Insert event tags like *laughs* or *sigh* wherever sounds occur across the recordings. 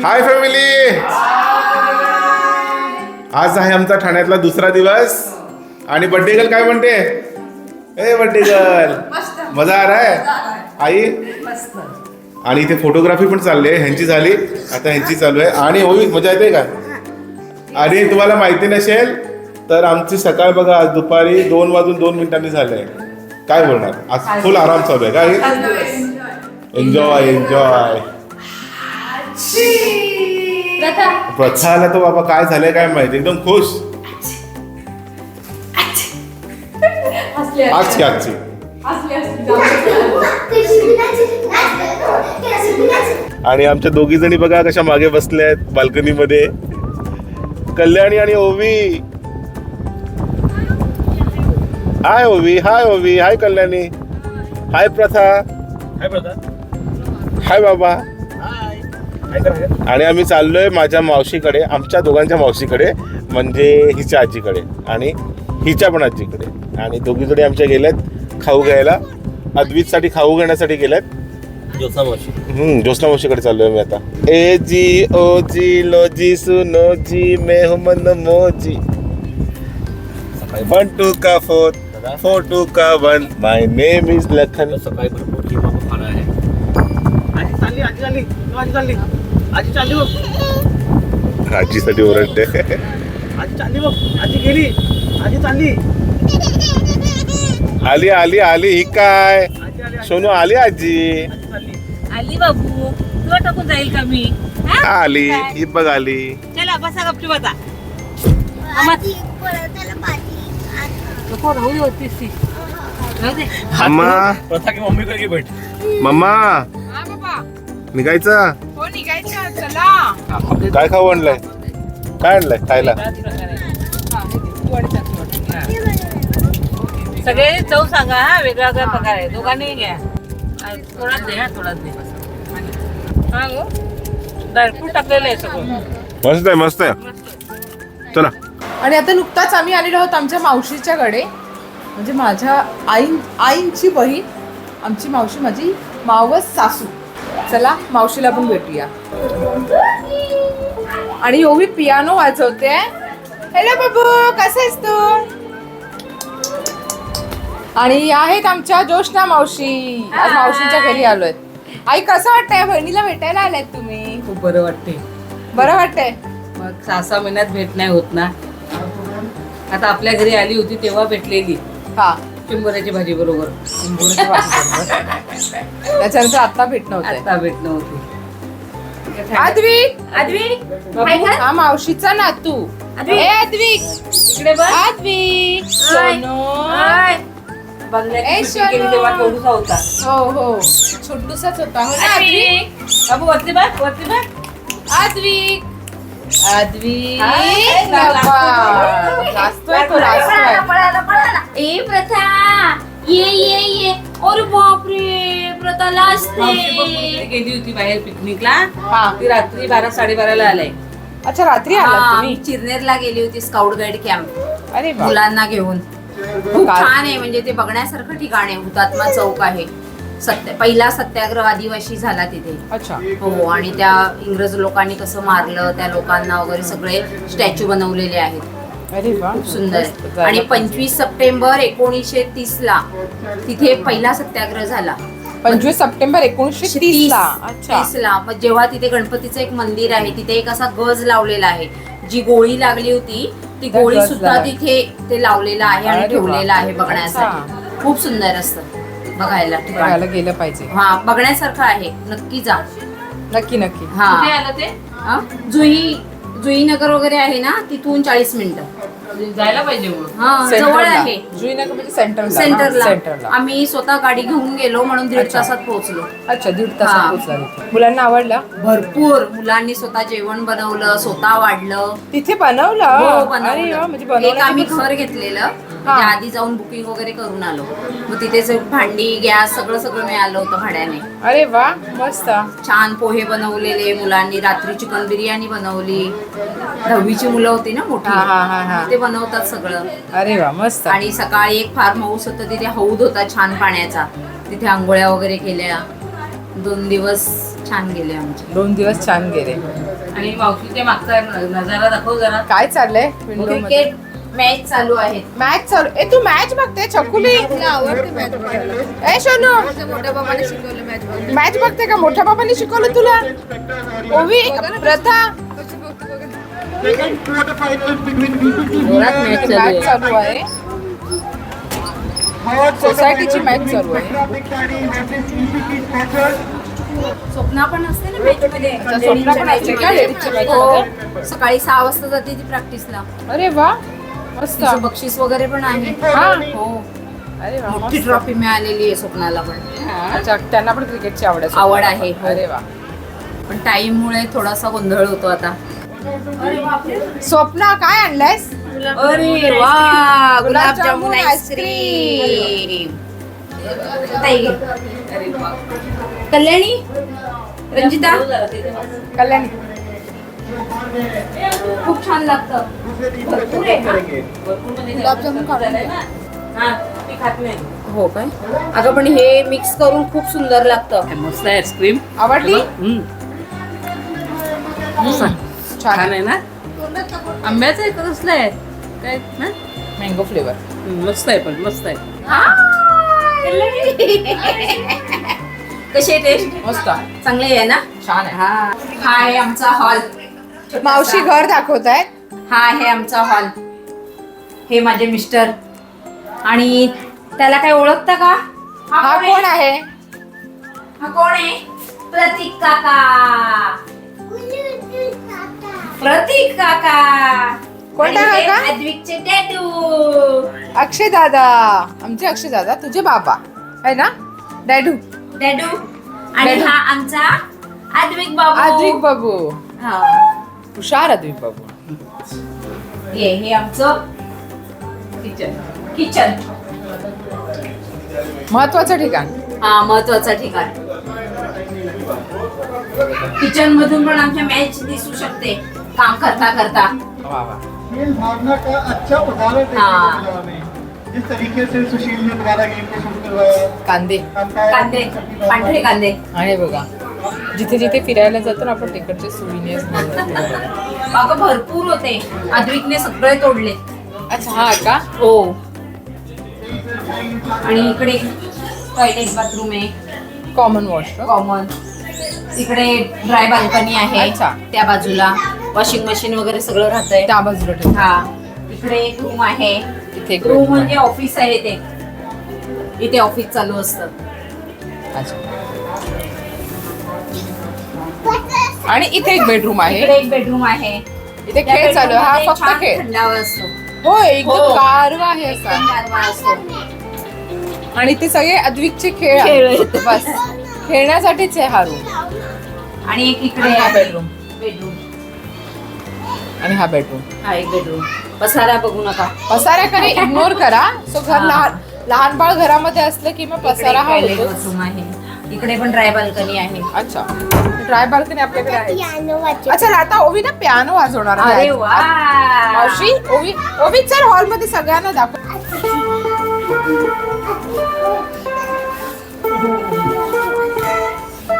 Hi family आज आहे आमचा ठाण्यातला दुसरा दिवस. आणि बड्डे गर्ल काय म्हणते? ए बड्डे गर्ल मजा आ रहा है आई? आणि इथे फोटोग्राफी पण चालली आहे ह्यांची झाली. आता ह्यांची चालू आहे. आणि होई मजा येते का? आणि तुम्हाला माहिती नसेल तर आमची सकाळ बघा आज दुपारी दोन वाजून दोन मिनिटांनी झालंय काय बोलणार? आज फुल आराम चालू आहे काय एन्जॉय एन्जॉय प्रथाला तो बाबा काय झालंय काय माहिती? एकदम खुश. आजची आजची आणि आमच्या दोघी जणी बघा कशा मागे बसल्या आहेत बाल्कनीमध्ये. कल्याणी आणि ओवी. हाय ओवी हाय ओवी. हाय कल्याणी. हाय प्रथा. काय प्रथा. हाय बाबा. आणि आम्ही चाललोय माझ्या मावशीकडे आमच्या दोघांच्या मावशीकडे म्हणजे हिच्या आजीकडे आणि हिच्या पण आजीकडे. आणि दोघी जणी आमच्या गेल्यात खाऊ घ्यायला. अद्वितसाठी खाऊ घेण्यासाठी गेल्यात. ज्योत्ना मावशी. हम्म ज्योत्ना मावशीकडे चाललोय मी आता. ए जी ओ जी लो जी सुनो जी मेहमन मोजी सकाळी वन टू का फोर फोर टू का one. My name is Lakhan. सकाळी चालली. आजी चालली. आजी चालली बघ. आजीसाठी ओरडते. आजी चालली बघ. आजी गेली. आजी चालली. आली आली आली. ही काय? सोनू आली आजी? आली बाबू. तुला टाकून जाईल का मी? हा? आली. ही बघ आली. चला बसा गपची बसा मम्मा की मम्मी. निघायचं? हो निघायचं. चला. काय खाऊ आणलंय? काय आणलंय खायला? सगळे जाऊ सांगा हा वेगळा वेगळा प्रकार आहे. दोघांनी घ्या. थोडाच दे हा थोडाच दे. हा ड्रायफ्रूट टाकलेलं आहे सगळं? मस्त आहे मस्त आहे. चला. आणि आता नुकताच आम्ही आलेलो आहोत आमच्या मावशीच्याकडे म्हणजे माझ्या आईन आईंची बहीण आमची मावशी माझी मावस सासू. चला मावशीला पण भेटूया. आणि ओवी पियानो वाजवते. हॅलो बाबू कसं आहेस तू? आणि आहेत आमच्या जोशना मावशी. आज मावशीच्या घरी आलोय. आई कसं वाटतंय? बहिणीला भेटायला आलायत तुम्ही? खूप बरं वाटते बरं वाटतंय? मग सहा सहा महिन्यात भेट नाही होत ना. आता आपल्या घरी आली होती तेव्हा भेटलेली. हा. चिंबोऱ्याची भाजी बरोबर. त्याच्यानंतर आता भेटणं होतंय आता भेटणं होती आद्विक बाबू, हा मावशीचा नातू. आद्विक. ए आद्विक इकडे बघ. आद्विक सोनू. बंगल्याची ए, shooting केली शोनू. तेव्हा केवढूसा होता. हो हो. छोटूसाच होता. हो ना आद्विक बाबू वरती बघ वरती बघ. आद्विक आद्विक हा, ए, बाबा. लाजतोय तो लाजतोय ए प्रथा. ये ये ये। अरे बापरे प्रथा मावशी पण गेली होती बाहेर पिकनिकला. हा. ती रात्री बारा साडेबाराला आलाय. अच्छा रात्री आला हा, तुम्ही? चिरनेरला गेली होती स्काउट गाईड कॅम्प. अरे वा मुलांना घेऊन. खूप काय? छान आहे म्हणजे ते बघण्यासारखं ठिकाण आहे हुतात्मा चौक आहे. सत्य पहिला सत्याग्रह आदिवासी झाला तिथे. अच्छा. हो आणि त्या इंग्रज लोकांनी कसं मारलं त्या लोकांना वगैरे सगळे स्टॅच्यू बनवलेले आहेत. खूप सुंदर. आहे. आणि. पंचवीस सप्टेंबर एकोणीसशे तीस ला तिथे पहिला सत्याग्रह झाला. पंचवीस सप्टेंबर एकोणीसशे तीस ला अच्छा. तीस ला मग जेव्हा तिथे गणपतीचं एक मंदिर आहे तिथे एक असा गज लावलेला आहे. जी गोळी लागली होती ती गोळी सुद्धा लावली. तिथे ते लावलेलं आहे आणि. ठेवलेलं आहे बघण्यासाठी. खूप सुंदर असतं. बघायला ठिकाण. बघायला गेलं पाहिजे. हा बघण्यासारखं आहे. नक्की जा. नक्की नक्की. हा. कुठे आलं ते? हा? जुई जुईनगर वगैरे आहे ना तिथून चाळीस मिनिटं. जायला पाहिजे मग. हा जवळ सेंटरला आहे. जुईनगर म्हणजे सेंटरला सेंटरला सेंटरला आम्ही स्वतः गाडी घेऊन गेलो म्हणून दीड. तासात पोहोचलो. अच्छा दीड हा. तासात पोहोचला तिथे. मुलांना आवडला? भरपूर. मुलांनी स्वतः जेवण बनवलं स्वतः वाढलं. तिथे बनवलं? हो अरे बनवलं. वा, म्हणजे एक आम्ही बनवण्याची घर घेतलेलं. म्हणजे आधी जाऊन बुकिंग वगैरे करून आलो. मग तिथेच भांडी गॅस सगळं सगळं मिळालं होतं भाड्याने. अरे वा मस्त. छान पोहे बनवलेले मुलांनी रात्री चिकन बिर्याणी बनवली. दहावीची मुलं होती ना मोठी. हा हा हा हा. ते बनवतात सगळं. अरे वा मस्त. आणि सकाळी एक फार्म हाऊस होतं तिथे हौद होता छान पाण्याचा. तिथे आंघोळ्या वगैरे केल्या. दोन दिवस छान गेले आमचे. दोन दिवस छान गेले. आणि मावशीच्या मागचा नजारा दाखव जरा. काय चाललंय? विंडो क्रिकेट मॅच चालू आहे मॅच चालू ए तू मॅच बघते? छकुली ए सोनू. मोठ्या बाबाने शिकवलं मॅच मॅच बघते का? मोठ्या बाबांनी शिकवलं तुला? ओवी प्रथा. मॅच चालू आहे. सोसायटीची मॅच चालू आहे. स्वप्ना पण असते ना मॅच मध्ये. हो. सकाळी सहा वाजता जाते ती प्रॅक्टिसला अरे वा. मस्त. तिचं बक्षीस वगैरे पण आहे. हा. हो. अरे वा मोठी मस्त. ट्रॉफी मिळालेली आहे स्वप्नाला पण. अच्छा त्यांना पण क्रिकेटची आवड आहे आवड आहे. अरे वा. पण टाइम मुळे थोडासा गोंधळ होतो आता. स्वप्ना काय आणलंयस? अरे वा गुलाबजामुन आईस्क्रीम ताई. घे. कल्याणी? रंजिता? कल्याणी. खूप छान लागतं. हा ती खात नाही. हो काय? अगं पण हे मिक्स करून खूप सुंदर लागतं. मस्त आहे आईस्क्रीम आवडली? छान. छान आहे ना? आंब्याचं आहे का? कसलं आहे? काय? ना मँगो फ्लेवर मस्त आहे पण मस्त आहे. कशी टेस्ट मस्त. चांगली आहे ना? छान आहे. हा. हा आहे आमचा हॉल मावशी घर दाखवत आहेत हा आहे आमचा हॉल. हे माझे मिस्टर. आणि त्याला काय ओळखता का? हा कोण आहे? हा कोण आहे? प्रतीक काका. प्रतीक काका. कोणता आणि हे काका? अद्विकचे टॅटू अक्षय दादा. आमचे अक्षय दादा तुझे बाबा. आहे ना? डॅडू. डॅडू. आणि डॅडू. हा आमचा अद्विक बाबू. आद्विक बाबू. हा. हुशार आद्विक बाबू हे हे आमचं किचन किचन महत्वाचं ठिकाण. हा महत्वाचं ठिकाण. किचन मधून पण आमच्या मॅच दिसू शकते. काम करता करता. वा वा. खेल भावना का अच्छा उदाहरण देखने हाँ। को मिला हमें जिस तरीके से सुशील ने दोबारा गेम को शुरू करवाया. कांदे. कांदे. पांढरे कांदे. आणि बघा. जिथे जिथे फिरायला जातो ना आपण तिकडचे सुविनियर्स अगं भरपूर होते. अद्विकने सगळे तोडले. अच्छा हा का? हो. आणि इकडे टॉयलेट बाथरूम आहे. कॉमन वॉशरूम कॉमन इकडे ड्राय बाल्कनी आहे. अच्छा. त्या बाजूला. वॉशिंग मशीन वगैरे सगळं राहतंय. त्या बाजूला हा. इकडे एक रूम आहे. इथे एक रूम म्हणजे ऑफिस आहे ते. इथे ऑफिस चालू असतं. अच्छा. आणि इथे एक बेडरूम आहे. इकडे एक बेडरूम आहे. इथे त्या खेळ चालू आहे. हा bedroom मध्ये फक्त छान खेळ. थंडावा असतो. हो एकदम हो. गारवा आहे असा. एकदम गारवा असतो. आणि ते सगळे अद्विकचे खेळ खेळ आहेत. आहेत. बस. खेळण्यासाठीच आहे हा रूम आणि एक इकडे आणि हा बेडरूम बेडरूम आणि हा बेडरूम हा एक बेडरूम पसारा बघू नका. पसाऱ्याकडे इग्नोर करा. सो घर हा. लहान लहान बाळ घरामध्ये असलं की मग पसारा हा इकडे आहे. इकडे पण ड्राय बाल्कनी आहे. अच्छा. ड्राय बाल्कनी आपल्याकडे आहे अच्छा आता ओवी ना पियानो वाजवणार आहे. अरे वा मावशी ओवी ओवी चल हॉलमध्ये सगळ्यांना दाखव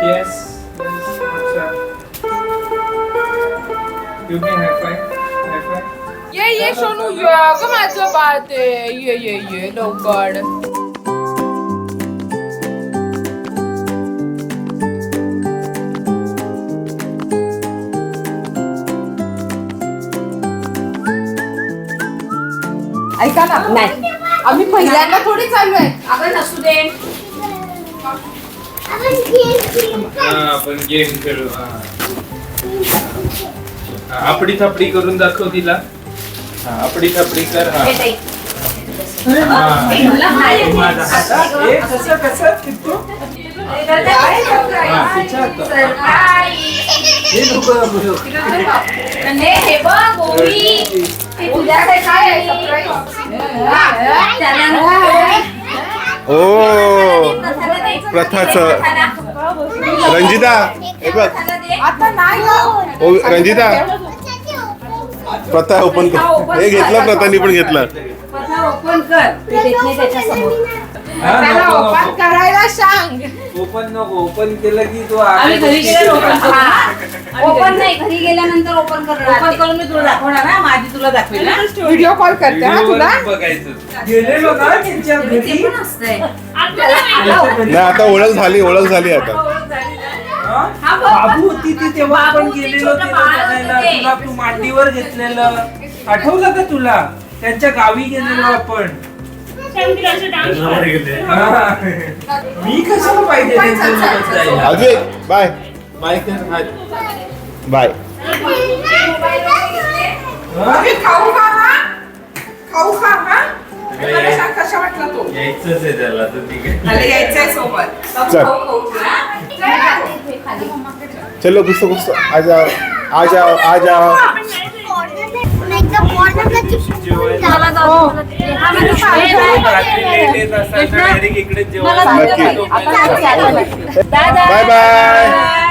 Yes. Give me high five. High five. ये ये सोनू ये अगं माझं बाळ ते ये ये ये लवकर ऐका ना नाही आम्ही पहिल्यांदा थोडी चालू आहे नसू दे हा आपण गेम खेळू हा. हा, आपडी थापडी करून दाखव तिला हा, आपडी थापडी कर हा. हे ताई. हा. हे मला खायला माझा हात. दे. ए, कसं कसं किट्टू? हा, तिच्या हातात. हे नको दाबू. हे हे बघ गोळी हे तुझ्यासाठी काय आहे त्याला नको. ओ प्रथाला. प्रथाचं. रंजिता हे बघ प्रथाला दे. आता नाही गं. ओ रंजिता प्रथा ओपन कर हे घेतलं प्रथानी पण घेतलं प्रथा ओपन कर ते देत नाही त्याच्यासमोर हा, त्याला नको, ओपन. करायला सांग ओपन नको ओपन केलं की तो आम्ही घरी गेल्यावर open करू. हा. ओपन नाही घरी गेल्यानंतर ओपन करणार ओपन करून मी तुला दाखवणार ना माझी तुला दाखवेल ना व्हिडिओ कॉल करते हा तुला? बघायचं. गेलेलो का त्यांच्या ते घरी. पण असतंय नाही आता ओळख झाली ओळख झाली आता. हा? बाबू होती ती तेव्हा आपण बाबू गेलेलो छोटं तिला बाळ बघायला होतं ते. तुला तू मांडीवर घेतलेलं. आठवलं का तुला? त्यांच्या गावी गेलेलो आपण. हा. *laughs* मी कशाला पाहिजे त्यांच्यासोबत जायला? Ajay bye bye. बाय हा? खाऊ खा हा खाऊ खा हा मला सांग कशा वाटला तो यायचंच आहे त्याला तर ठीक आहे मला यायचंय सोबत चल चलो गुस्सा गुस्सा आ जाओ आ जाओ आ जाओ मला जाऊ दे. हा, म्हणजे शाळेत आहे. रात्री लेट येत असाल तर direct इकडे जेवायला नक्की. जातो. बाय बाय आजी आहे आजी आहे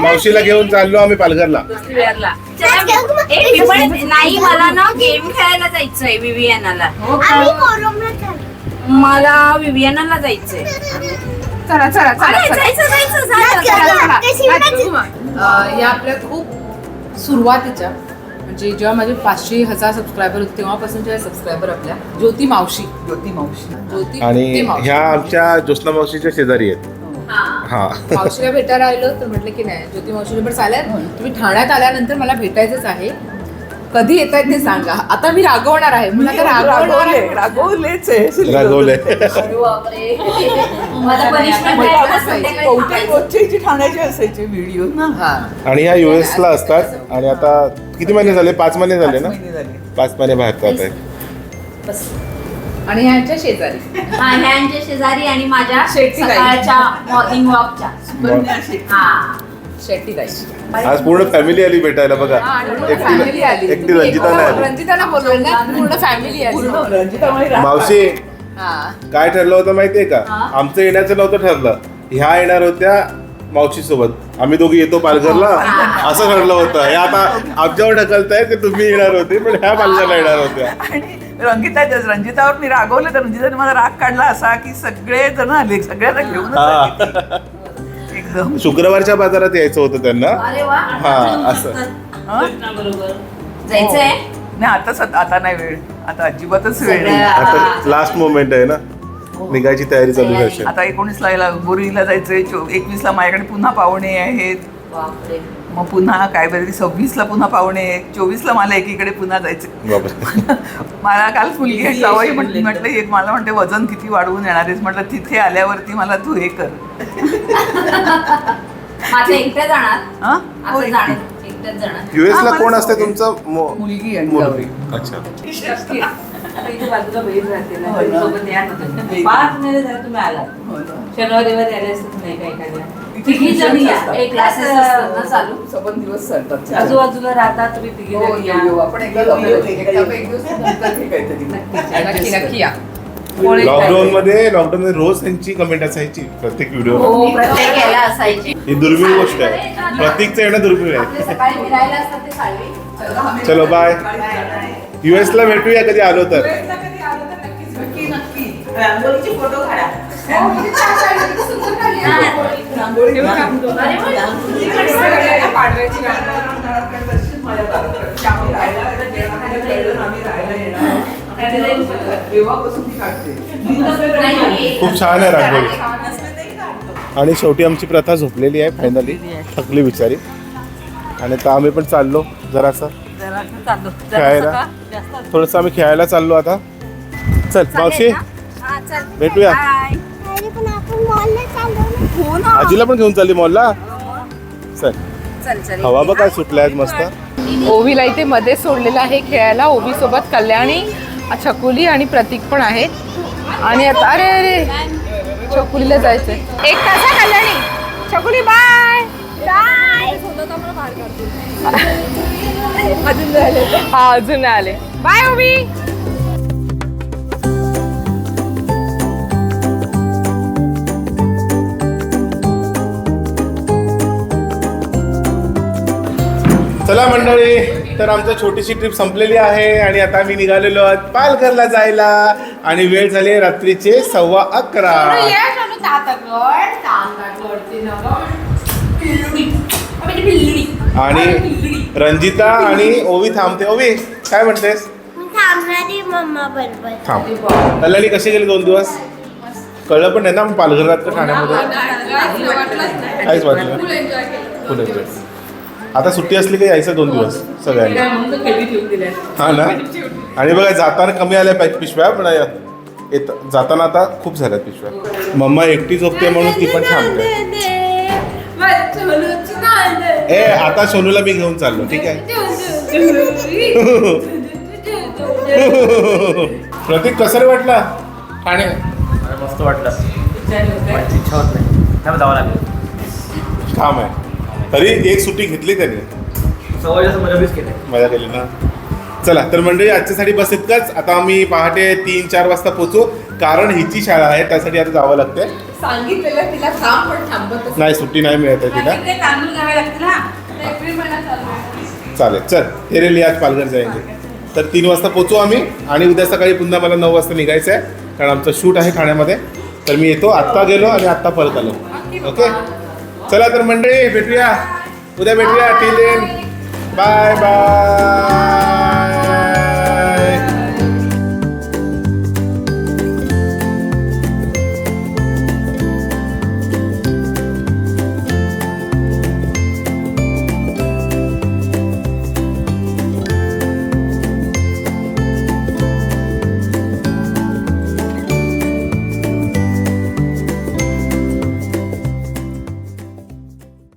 मावशीला घेऊन चाललो आम्ही पालघरला. नाही मला ना गेम खेळायला जायचंय विवियानाला. मला विवियानाला जायचंय. चला या आपल्या खूप सुरुवातीच्या म्हणजे जेव्हा माझे पाचशे हजार सबस्क्रायबर होते तेव्हापासून जेव्हा सबस्क्रायबर आपल्या ज्योती मावशी. ज्योती मावशी. ज्योती आणि. ह्या आमच्या ज्योत्ना मावशीच्या शेजारी आहेत. हा. हा. मावशीला भेटायला आलो तर म्हटलं की नाही ज्योती मावशीने पण चालेल तुम्ही ठाण्यात आल्यानंतर मला भेटायचंच आहे. कधी येत आहेत ते सांगा. आता मी रागवणार आहे. मला आता रागवणार आहे. रागवलेच आहे. रागवले. punishment आहे. संध्याकाळी थांबायचं. जे ठाण्याचे असायचे व्हिडिओ ना हा. आणि ह्या युएस ला असतात. आणि आता किती महिने झाले? पाच महिने झाले ना? महिने झाले. पाच महिने बाहेर जात आहेत बस. आणि ह्यांच्या शेजारी. हा, ह्यांच्या शेजारी आणि माझ्या ताई. सकाळच्या मॉर्निंग वॉकच्या सुकन्या शेट्टी. हा. शेट्टी ताई आज पूर्ण फॅमिली आली भेटायला बघा. फॅमिली आली. एकटी रंजिता नाही आली. रंजिताला बोलवलं ना पूर्ण फॅमिली आली. पूर्ण रंजितामाई राहतात. मावशी हा. काय ठरलं होतं माहितीये का? आमचं येण्याचं नव्हतं ठरलं. ह्या येणार होत्या मावशी सोबत आम्ही दोघी येतो पालघरला. असं ठरलं होतं. हे आता आमच्यावर ढकलताय की तुम्ही येणार होते पण ह्या पालघरला येणार होत्या. आणि रंजिता रंजितावर मी रागवलं तर रंजिताने मला राग काढला असा की सगळे जण आले सगळ्यांना घेऊन हा *laughs* एकदम. शुक्रवारच्या बाजारात यायचं होतं त्यांना. हा असं. हा? जायचंय? नाही आता सद- आता नाही वेळ. आता अजिबातच वेळ नाही. आता लास्ट मोमेंट आहे ना? निघायची तयारी चालू आहे अशी. आता एकोणीसला बोरीला जायचंय चो- एकवीसला माझ्याकडे पुन्हा पाहुणे आहेत. बापरे. मग पुन्हा काय बरं सव्वीसला पुन्हा पाहुणे चोवीसला मला एकीकडे पुन्हा जायचं. *laughs* मला काल मुलगी जावई म्हटली म्हटलं एक मला म्हणते वजन किती वाढवून येणार आहेस? म्हटलं तिथे आल्यावरती मला तू हे कर. *laughs* जाणार? हा? हो, युएस *laughs* ला हा, कोण असते. तुमचं? मुलगी. अच्छा. हो हो. शनिवार तिघी जणी. एक क्लासेस असतात. ना चालू? सबंध दिवस चालतात. आजूबाजूला राहतात तुम्ही तिघी हो, जणी या. येऊ, येऊ. आपण एकदा जाऊया. एकदा एक दिवस नंतर काहीतरी. नक्की नक्की या. कोणी लॉकडाऊन मध्ये लॉकडाऊन मध्ये रोज त्यांची कमेंट असायची प्रत्येक व्हिडिओ हो प्रत्येक याला असायची. ही दुर्मिळ गोष्ट आहे. प्रत्येकचं येणं दुर्मिळ आहे. आपले सकाळी फिरायला असतात ते साळवे चलो बाय युएस ला भेटूया कधी आलो तर. नक्की नक्की. रांगोळीचे फोटो काढा. खूप छान आहे रांगोळी. आणि शेवटी आमची प्रथा झोपलेली आहे फायनली थकली बिचारी. आणि आता आम्ही पण चाललो जरासं. खेळायला? थोडस आम्ही खेळायला चाललो आता. चल मावशी. हा बाय आजीला पण घेऊन चालली मॉलला चल. चल चल. हवा बघ काय मस्त. ओवीला इथे मध्ये सोडलेलं आहे खेळायला. ओवी सोबत कल्याणी छकुली आणि प्रतीक पण आहेत. आणि आता अरे अरे. छकुलीला जायचंय. एक तास आहे कल्याणी. छकुली बाय अजून नाही आले. हा अजून नाही आले. बाय ओवी. चला मंडळी तर आमची छोटीशी ट्रिप संपलेली आहे आणि आता आम्ही निघालेलो आहोत पालघरला जायला आणि वेळ झाली आहे रात्रीचे सव्वा अकरा आणि रंजिता आणि ओवी थांबते ओवी काय म्हणतेस थांबणारी मम्मा बरोबर थांब कल्याणी कसे गेले दोन दिवस कळलं पण नाही ना पालघरात ठाण्यामध्ये काहीच वाटलं. फुल एन्जॉय आता सुट्टी असली की यायचं दोन दिवस सगळ्यांनी. हा ना? *laughs* आणि बघा जाताना कमी आल्या पाहिजे पिशव्या पण येत जाताना आता खूप झाल्या पिशव्या. मम्मा एकटी झोपते म्हणून ती पण थांबते ए आता सोनूला मी घेऊन चाललो ठीक आहे? प्रतीक कसं रे वाटला? ठाणे मस्त वाटलं. इच्छा होत नाही. त्यामुळे जावं लागेल. काम आहे. तरी एक सुट्टी घेतली त्यांनी. सवय मजा केली. मजा केली ना? चला तर मंडळी आजच्यासाठी बस इतकंच. आता आम्ही पहाटे तीन चार वाजता पोचू कारण हिची शाळा आहे त्यासाठी आता जावं लागते. सांगितलेलं तिला थांब पण थांबत नाही. सुट्टी नाही मिळत आहे तिला. चालेल चल. तेरे लिए आज पालघर जायचे तर तीन वाजता पोचू आम्ही. आणि उद्या सकाळी पुन्हा मला नऊ वाजता निघायचं आहे. कारण आमचं शूट आहे ठाण्यामध्ये. तर मी येतो. आत्ता गेलो आणि आत्ता परत आलो. ओके चला तर मंडळी भेटूया. उद्या भेटूया. T then bye bye